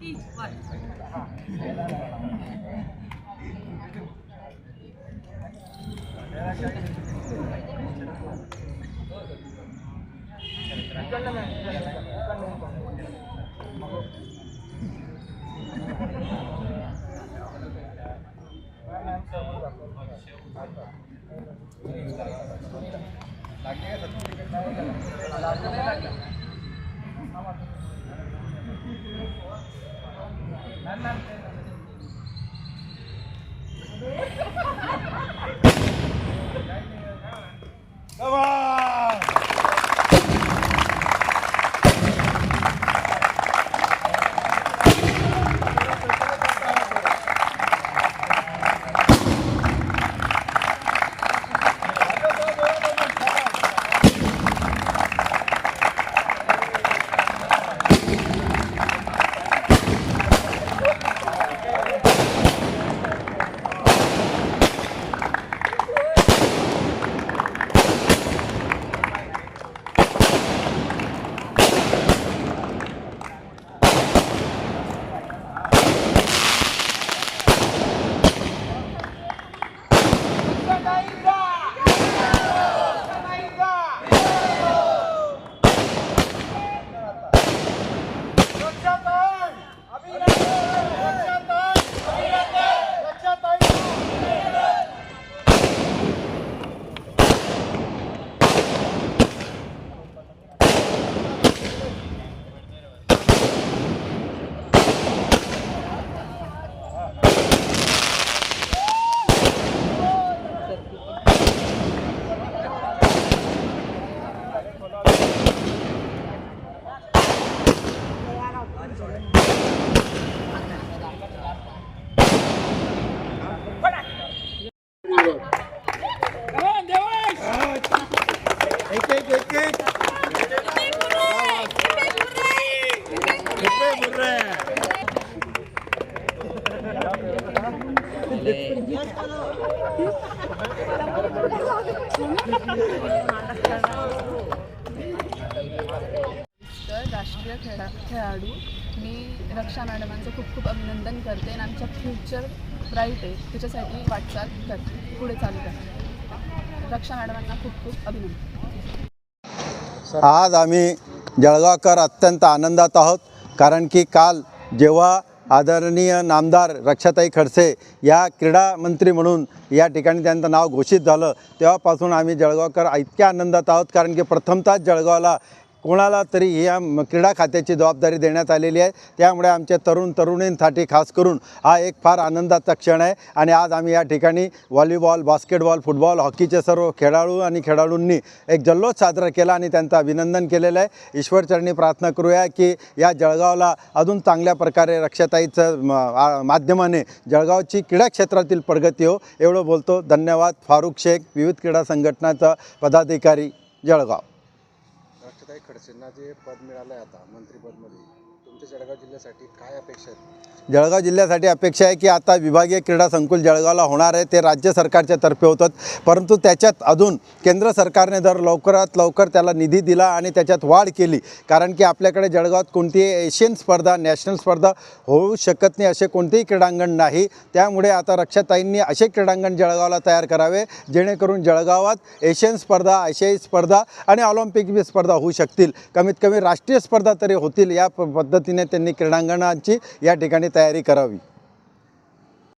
ती वर तर Nem, nem, nem. राष्ट्रीय खेळा खेळाडू. मी रक्षा मॅडमांचं खूप खूप अभिनंदन करते आणि आमच्या फ्युचर ब्राईट आहे. त्याच्यासाठी वाटचाल करते. पुढे चालू करते. रक्षा मॅडमांना खूप खूप अभिनंदन. आज आम्ही जळगावकर अत्यंत आनंदात आहोत कारण की काल जेव्हा आदरणीय नामदार रक्षाताई खडसे या क्रीडा मंत्री म्हणून या ठिकाणी त्यांचं नाव घोषित झालं. तेव्हापासून आम्ही जळगावकर इतक्या आनंदात आहोत कारण की प्रथमतः जळगावला कोणाला तरी या क्रीडा खात्याची जबाबदारी देण्यात आलेली आहे. त्यामुळे आमच्या तरुण तरुणींसाठी खास करून हा एक फार आनंदाचा क्षण आहे. आणि आज आम्ही या ठिकाणी व्हॉलीबॉल बास्केटबॉल फुटबॉल हॉकीचे सर्व खेळाडू आणि खेळाडूंनी एक जल्लोष साजरा केला आणि त्यांचं अभिनंदन केलेलं आहे. ईश्वरचरणी प्रार्थना करूया की या जळगावला अजून चांगल्या प्रकारे रक्षाताईचं माध्यमाने जळगावची क्रीडा क्षेत्रातील प्रगती हो. एवढं बोलतो. धन्यवाद. फारुख शेख विविध क्रीडा संघटनाचा पदाधिकारी जळगाव. काही खडसेंना जे पद मिळालं आहे आता मंत्रिपदमध्ये तुमच्या जळगाव जिल्ह्यासाठी काय अपेक्षा आहेत? जळगाव जिल्ह्यासाठी अपेक्षा आहे की आता विभागीय क्रीडा संकुल जळगावला होणार आहे ते राज्य सरकारच्या तर्फे होतात. परंतु त्याच्यात अजून केंद्र सरकारने जर लवकरात लवकर त्याला निधी दिला आणि त्याच्यात वाढ केली कारण की आपल्याकडे जळगावात कोणतीही एशियन स्पर्धा नॅशनल स्पर्धा होऊ शकत नाही असे कोणतेही क्रीडांगण नाही. त्यामुळे आता रक्षाताईंनी असे क्रीडांगण जळगावला तयार करावे जेणेकरून जळगावात एशियन स्पर्धा आशियाई स्पर्धा आणि ऑलिम्पिक स्पर्धा होऊ शकतील. कमीत कमी राष्ट्रीय स्पर्धा तरी होतील या पद्धत पद्धतीने त्यांनी क्रीडांगणांची या ठिकाणी तयारी करावी.